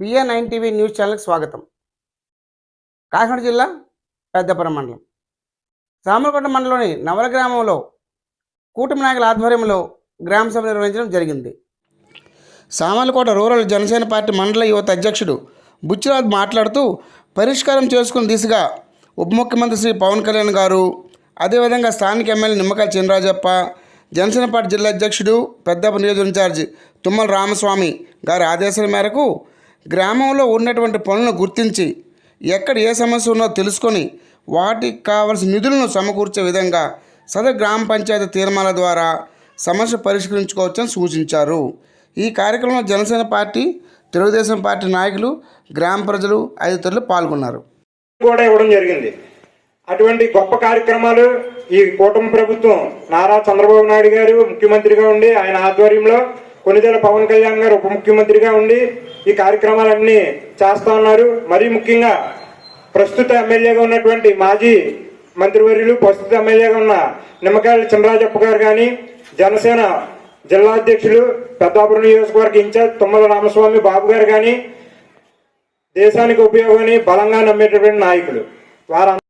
PA nine TV news ఛానల్కి స్వాగతం. కాకినాడ జిల్లా పెద్దపురం మండలం సామలకోట మండలంలోని నవల గ్రామంలో కూటమి నాయకుల ఆధ్వర్యంలో గ్రామ సభ నిర్వహించడం జరిగింది. సామలకోట రూరల్ జనసేన పార్టీ మండల యువత అధ్యక్షుడు బుచ్చిరాజ్ మాట్లాడుతూ పరిష్కారం చేసుకున్న దిశగా ఉప ముఖ్యమంత్రి శ్రీ పవన్ కళ్యాణ్ గారు అదేవిధంగా స్థానిక ఎమ్మెల్యే నిమ్మకాయ చినరాజప్ప జనసేన పార్టీ జిల్లా అధ్యక్షుడు పెద్దప నియోజక ఇన్ఛార్జి తుమ్మల రామస్వామి గారి ఆదేశాల మేరకు గ్రామంలో ఉన్నటువంటి పనులను గుర్తించి ఎక్కడ ఏ సమస్య ఉన్నదో తెలుసుకొని వాటికి కావలసిన నిధులను సమకూర్చే విధంగా సదరు గ్రామ పంచాయతీ తీర్మానాల ద్వారా సమస్య పరిష్కరించుకోవచ్చని సూచించారు. ఈ కార్యక్రమంలో జనసేన పార్టీ తెలుగుదేశం పార్టీ నాయకులు గ్రామ ప్రజలు తదితరులు పాల్గొన్నారు. కూడా ఇవ్వడం జరిగింది. అటువంటి గొప్ప కార్యక్రమాలు ఈ కూటమి ప్రభుత్వం నారా చంద్రబాబు నాయుడు గారు ముఖ్యమంత్రిగా ఉండి ఆయన ఆధ్వర్యంలో కొన్నిదేల పవన్ కళ్యాణ్ గారు ఉప ముఖ్యమంత్రిగా ఉండి ఈ కార్యక్రమాలన్నీ చేస్తా ఉన్నారు. మరీ ముఖ్యంగా ప్రస్తుత ఎమ్మెల్యేగా ఉన్నటువంటి మాజీ మంత్రివర్యులు ప్రస్తుత ఎమ్మెల్యేగా ఉన్న నిమ్మకాయల చంద్రాజప్ప గారు కానీ జనసేన జిల్లా అధ్యక్షులు పెద్దాపురం నియోజకవర్గ ఇన్ఛార్జ్ తుమ్మల రామస్వామి బాబు గారు కానీ దేశానికి ఉపయోగాన్ని బలంగా నమ్మేటటువంటి నాయకులు. వారు